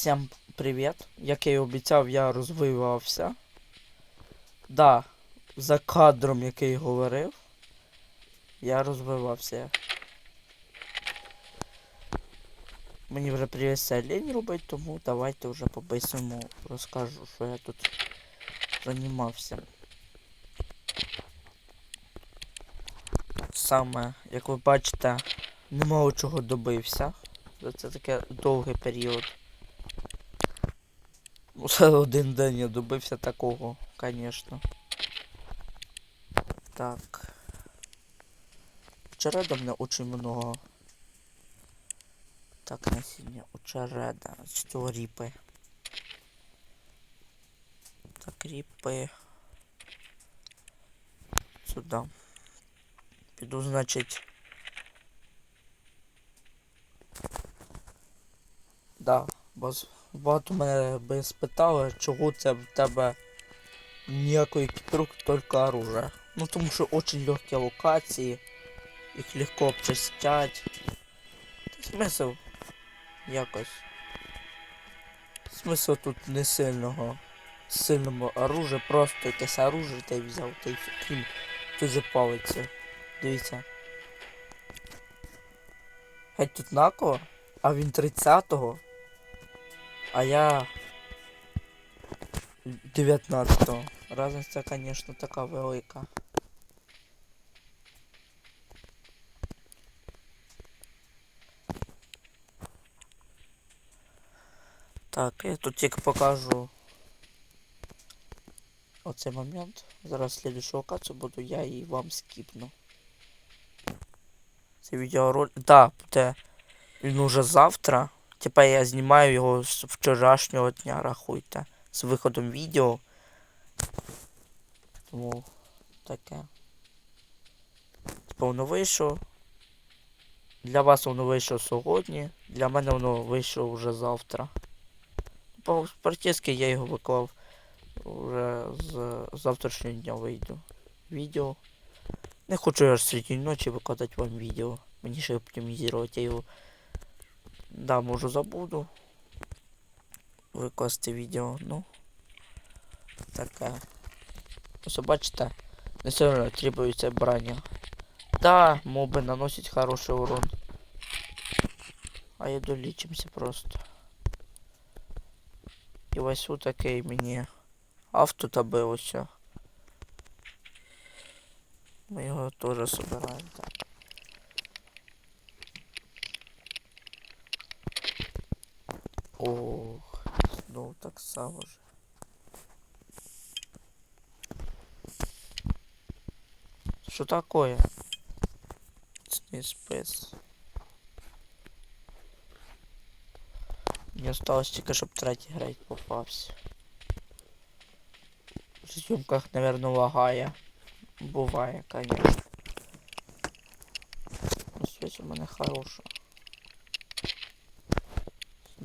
Всім привіт. Як я і обіцяв, я розвивався. Да, за кадром, який говорив, я розвивався. Мені вже привезся лінь робити, тому давайте вже по-бистрому розкажу, що я тут займався. Саме, як ви бачите, немало чого добився. Це таке довгий період. Ну, за один день я добився такого, конечно. Так. Череда мене очень много. Так, насіння у череда. З цього ріпи. Так, ріпи. Сюди. Піду, значить. Да, бо з- багато мене би спитали, чого це в тебе ніякої екіпіровки, тільки оружие. Ну тому що очень легкі локації, їх легко обчистять. Та смисл якось. Смисл тут не сильного. Сильного оружия, просто якесь оружие й взяв, крім тут же палиці. Дивіться. Геть тут нако, а він 30-го. А я 19-го. Разниця, конечно, така велика. Так, я тут тільки покажу оцей момент. Зараз слідчу локацію буду я і вам скіпну. Це відеоролик. Да, буде він уже завтра. Типа я знімаю його з вчорашнього дня, рахуйте. З виходом відео. Тому таке. Воно вийшло. Для вас воно вийшло сьогодні. Для мене воно вийшло вже завтра. По практично я його виклав вже з завтрашнього дня вийду. Відео. Не хочу я ж серед ночі викладати вам відео. Мені ще оптимізувати його. Да, можу забуду. Викласти відео, ну. Таке. Ось бачите, не все одно требується броня. Да, моби наносять хороший урон. А я долічимся просто. І ось такий мені авто таби ось. Ми його теж собираємо. Так. Ох, знову так само ж. Що такое? Спец. Мені осталось тільки, щоб третій грейд попався. В зйомках, наверное, лагає. Буває, конечно. Связь у мене хороша.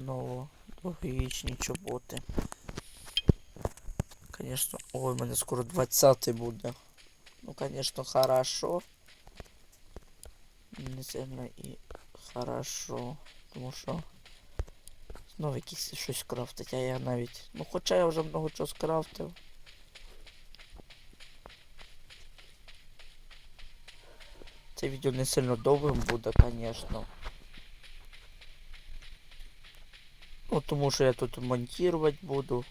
Знову логічні чоботи. Конечно, ой, у мене скоро 20 буде. Ну, конечно, хорошо. Не сильно і хорошо. Тому що знову якісь щось крафтить, а я навіть. Ну хоча я вже много чого скрафтив. Це відео не сильно довгим буде, конечно. Ну, тому що я тут монтувати буду.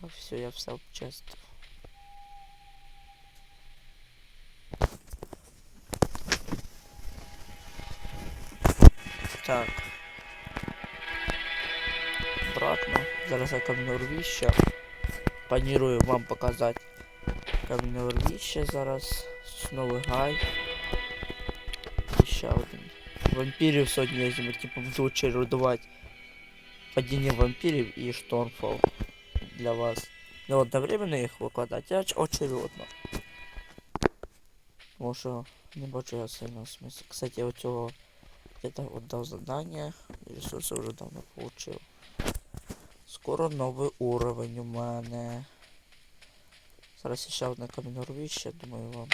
Так, все, я все обчистив. Так. Обратно. Зараз я камнеурвище. Планирую вам показати камнеурвище зараз. Сосновий гай. І ще один. Вампірів сьогодні я зиму, типу, буду чередувати Падіння вампірів і штормфол для вас. Не одновременно їх викладати, а очередно. Тому що не бачу я сильно смисл. Кстати, у цього где-то отдав задание, ресурси вже давно получив. Скоро новий уровень у мене. Зараз ще одне камінорвище, думаю вам.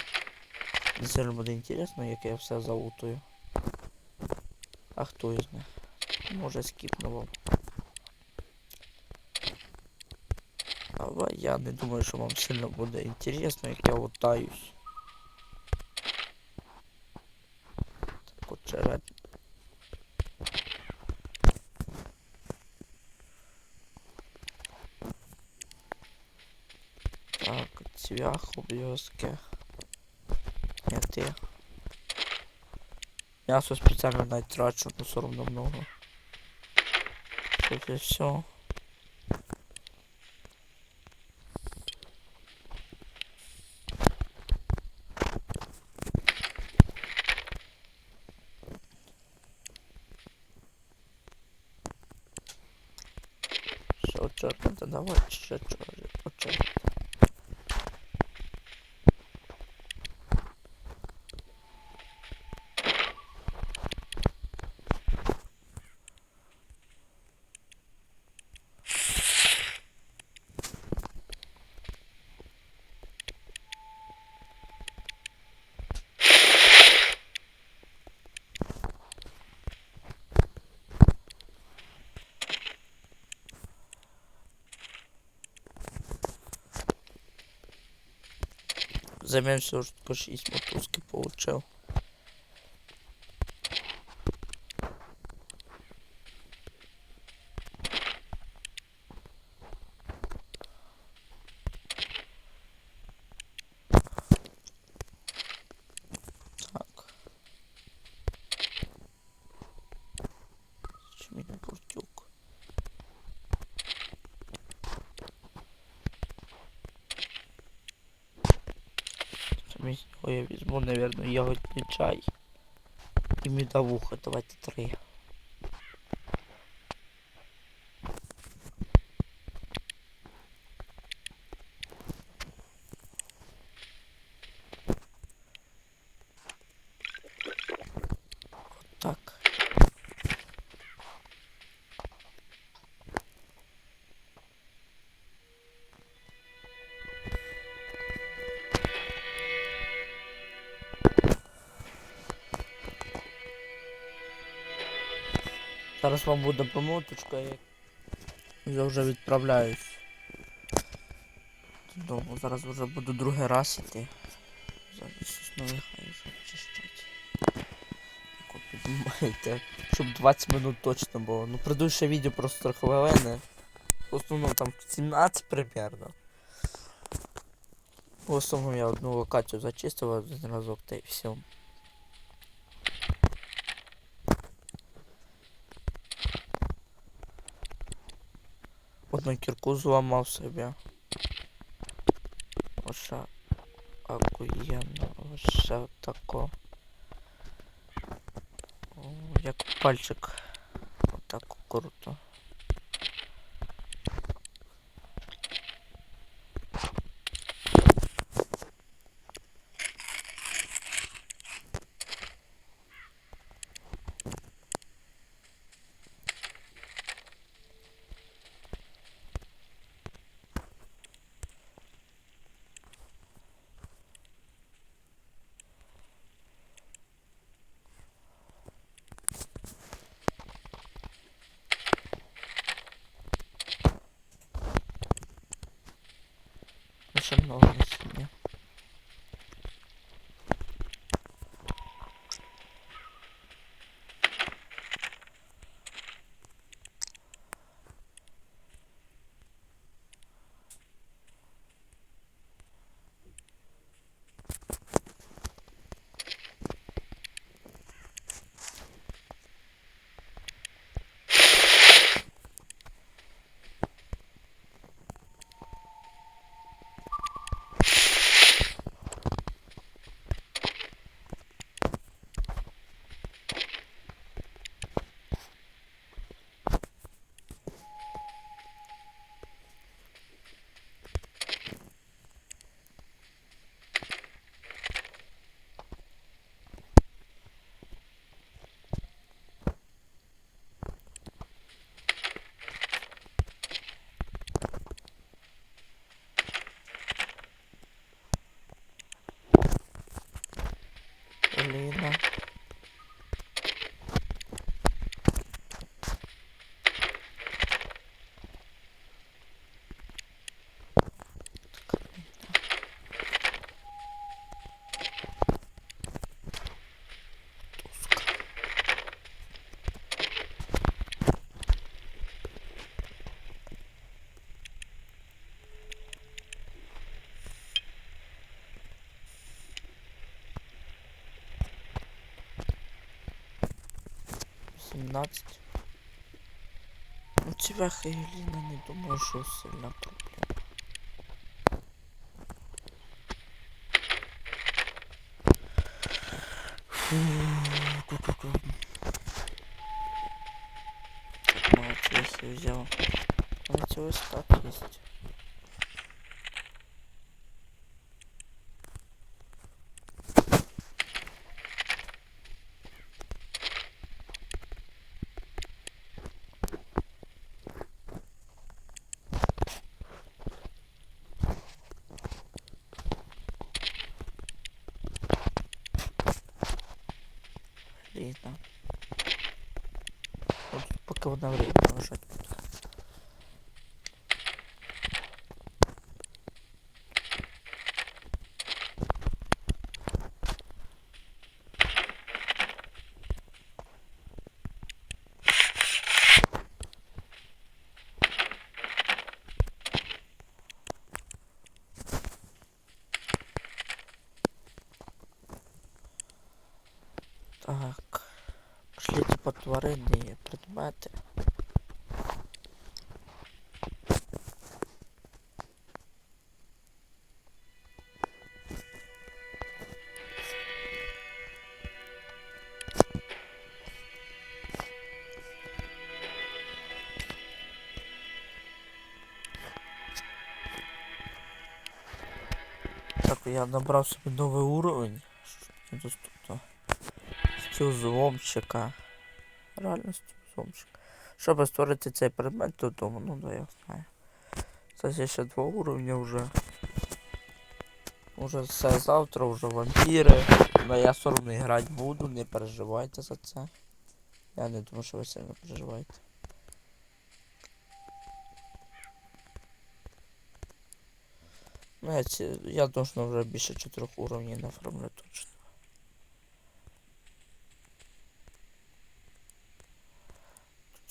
Сильно буде інтересно, як я все залутую. А хто із них? Може скіпну вам. Я не думаю, що вам сильно буде інтересно, як я лутаюсь. Так, очерет. Так, цвях, обв'язки. Не ти. М'ясо спеціально навіть трачу, но все равно много. Тут і. Все, Займемся уже только 6 мотузки получил. Нього я візьму, наверное, ягодний чай. І медовуха, давайте три. Зараз вам буде помилочка, я я вже відправляюсь. Додому. Зараз вже буду другий раз іти. Зараз щось нове хай вже очищать. Так. Щоб 20 минут точно було. Ну предыдущее відео просто хвилини. В основному там 17 примерно. В основному я одну локацію зачистив один разок та й все. Одну кірку зламав собі. Оша акуєнно, оше тако. Як пальчик. Отак круто. Ще 17. У тебя Хейлина не думаю, что сильно проблема. Молодец, я взял. Молодец, так есть. Типа тваринні предмети. Так, я набрав собі новий уровень. Що доступно. Стіл зломщика. Реально стіл. Щоб створити цей предмет додому, ну да, я знаю. Це ще два уровня вже. Уже все завтра, вже вампіри. Но я все одно грати буду, не переживайте за це. Я не думаю, що ви сильно переживаєте. Ну, я, ці, я должен вже більше чотирьох уровнів нафармлю точно.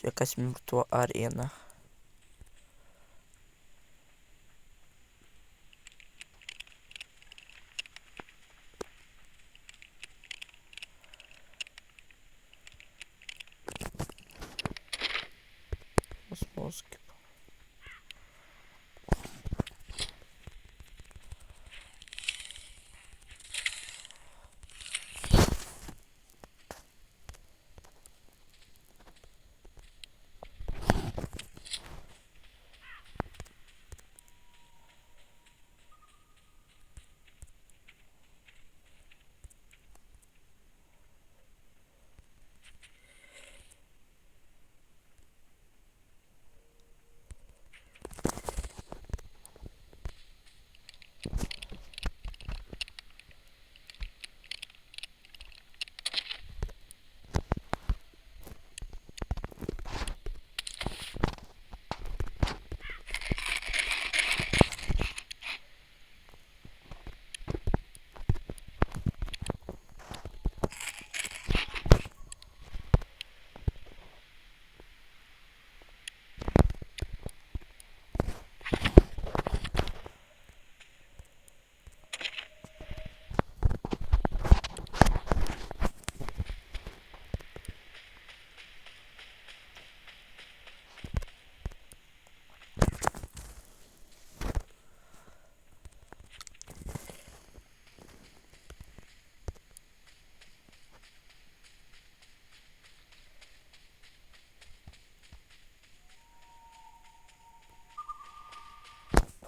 Якась мертва арена.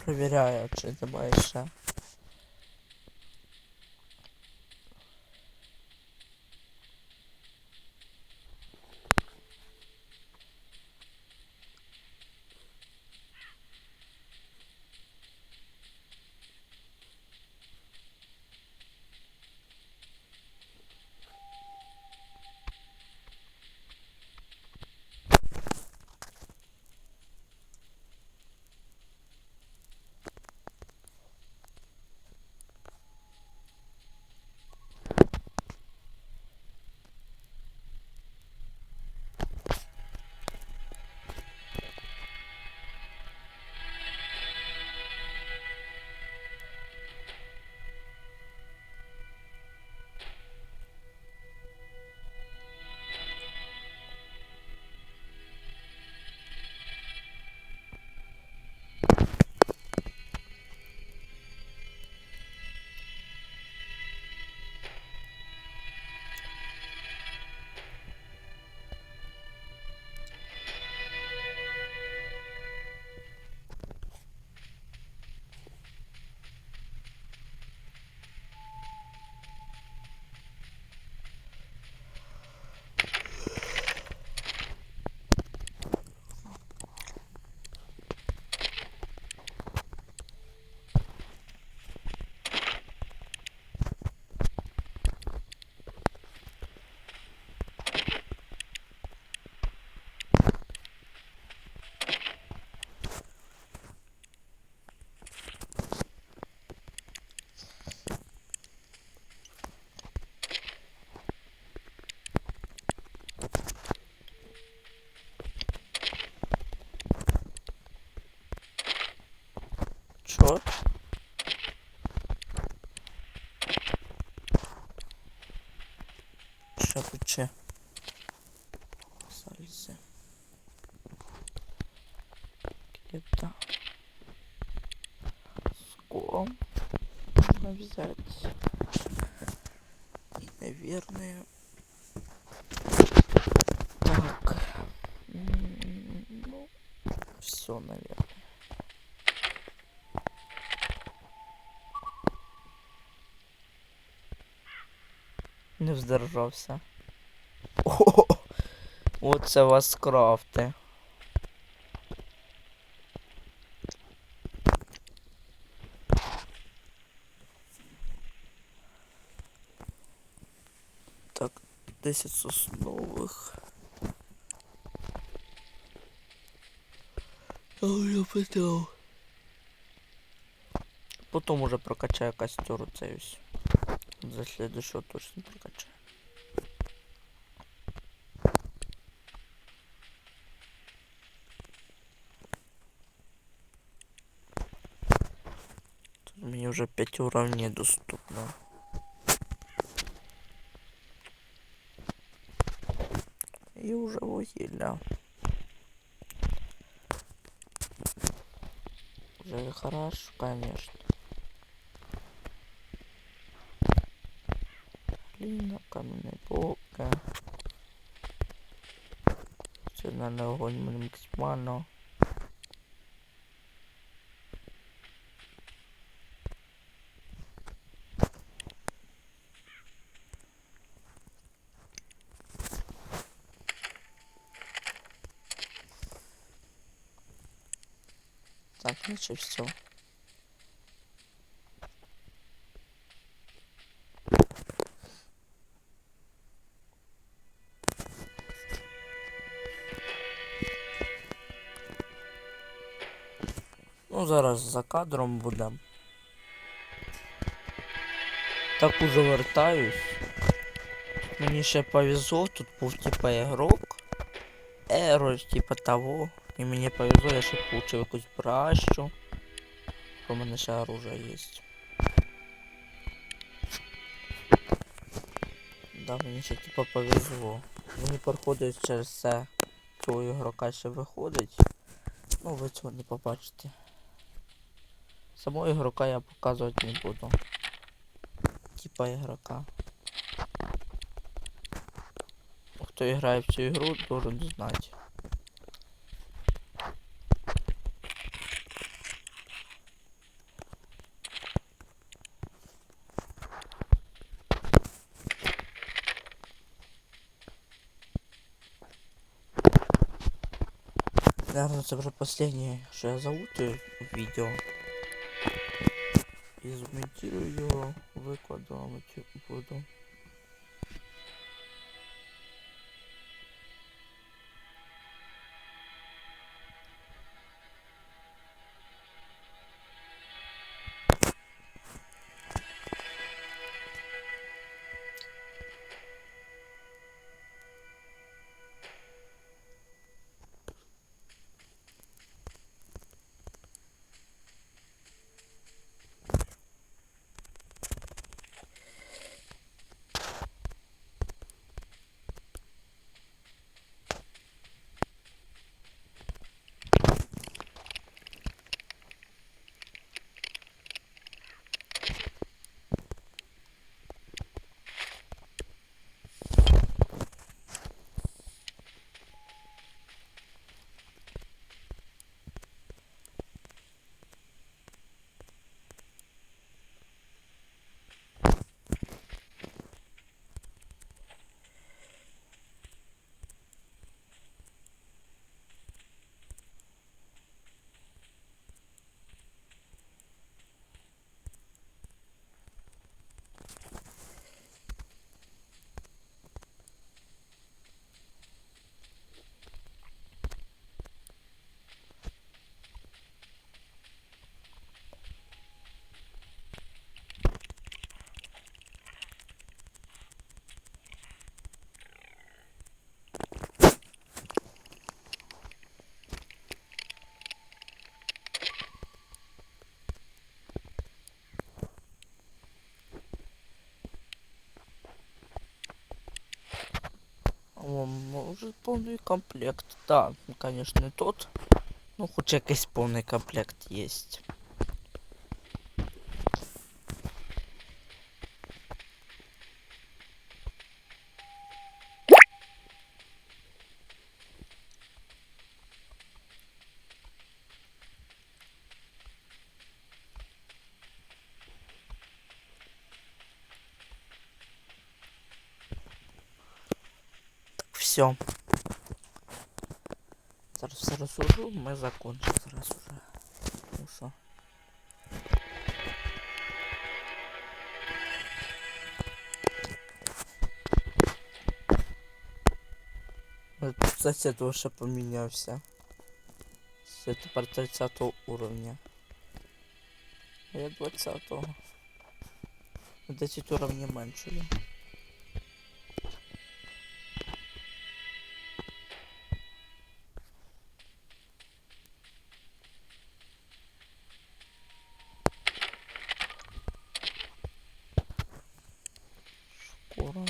Провіряю, чи немає ще. Ще тут ще сальзи. Где-то ском можно взять. Наверное. Так. Ну, все, наверное. Не вздержався. Оце вас крафти. Так, 10 соснових. А я питав. Потім уже прокачаю костер оцей ось. За следующего точно прокачаю. Уже 5 уровней доступно. И уже вугілля. Уже хорошо, конечно. Глина, каменные блоки. Национальный огонь максимально. Наче все. Ну, зараз за кадром буде. Так уже вертаюсь. Мені ще повезло, тут був типа ігрок. Еро, типа того. І мені повезло, я ще получив якусь пращу. У мене ще оружие є. Да, мені ще типа повезло. Мені проходить через це цього ігрока ще виходить. Ну, ви цього не побачите. Самого ігрока я показувати не буду. Типа ігрока. Хто грає в цю ігру, должен знати. Наверное, это уже последнее, что я залутаю видео. Изументирую его, викладу, а мити буду. Даже повний комплект. Да, конечно, не тот. Ну, хоч якийсь повний комплект єсть. Все. Зараз все розсужу, ми закончимо зараз уже. Ну що? Е, Сосед вже помінявся. Тепер 30 уровня. А я 20-го. 10 уровнів менше. є. Скоро.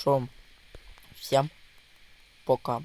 Шо? Всем пока.